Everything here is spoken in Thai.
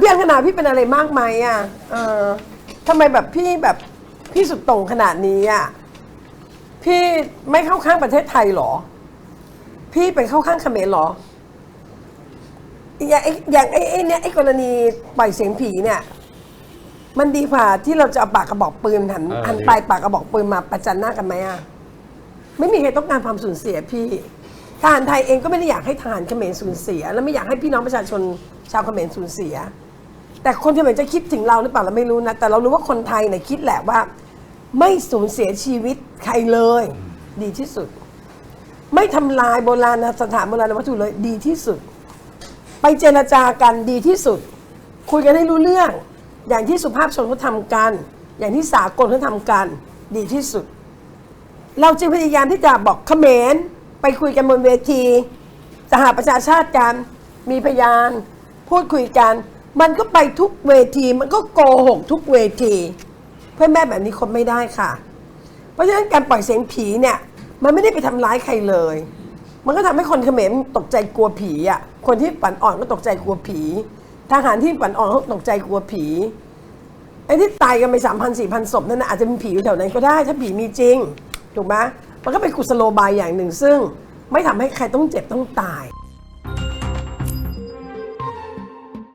พี่อังคณาพี่เป็นอะไรมากไหมอะ เออทำไมแบบพี่แบบพี่สุดโต่งขนาดนี้อะ พี่ไม่เข้าข้างประเทศไทยเหรอ พี่ไปเข้าข้างเขมรเหรอ อย่างไอ้อย่างไอ้ไอ้เนี่ยไอ้กรณีปล่อยเสียงผีเนี่ย มันดีกว่าที่เราจะเอาปากกระบอกปืนหันเออหันดี ปลายปากกระบอกปืนมาประจันหน้ากันไหมอะ ไม่มีใครต้องการความสูญเสียพี่ทหารไทยเองก็ไม่ได้อยากให้ทหารเขมรสูญเสีย และไม่อยากให้พี่น้องประชาชนชาวเขมรสูญเสีย แต่คนเขมรจะคิดถึงเราหรือเปล่าเราไม่รู้นะ แต่เรารู้ว่าคนไทยเนี่ยคิดแหละว่า ไม่สูญเสียชีวิตใครเลย ดีที่สุด ไม่ทำลายโบราณสถานโบราณวัตถุเลยดีที่สุด ไปเจรจากันดีที่สุด คุยกันให้รู้เรื่อง อย่างที่สุภาพชนเขาทำกัน อย่างที่สากลเขาทำกัน ดีที่สุด เราจึงพยายามที่จะบอกเขมรไปคุยกันบนเวทีสหประชาชาติกันมีพยาน พูดคุยกัน มันก็ไปทุกเวทีมันก็โกหกทุกเวที เพื่อนแม่แบบนี้คนไม่ได้ค่ะ เพราะฉะนั้นการปล่อยเสียงผีเนี่ย มันไม่ได้ไปทำร้ายใครเลย มันก็ทำให้คนเขมรตกใจกลัวผีอะคนที่ฝันอ่อนก็ตกใจกลัวผีทหารที่ฝันอ่อนเขาตกใจกลัวผีไอ้ที่ตายกันไปสามพันสี่พันศพนั่นนะอาจจะมีผีอยู่แถวนั้นก็ได้ ถ้าผีมีจริง ถูกไหมมันก็เป็นกุศโลบายอย่างหนึ่งซึ่งไม่ทำให้ใครต้องเจ็บต้องตาย